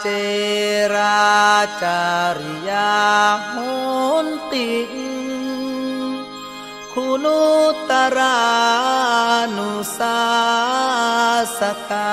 เจราจาริยาโหนติงคุณุตรานุสาสกา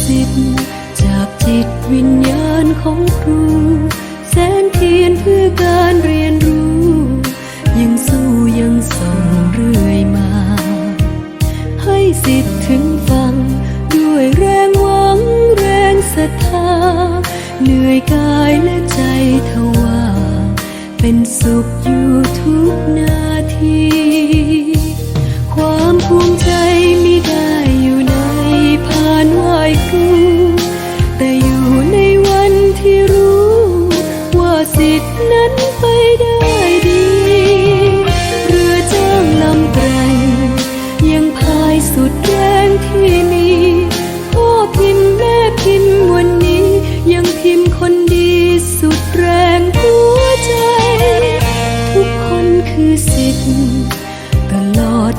ส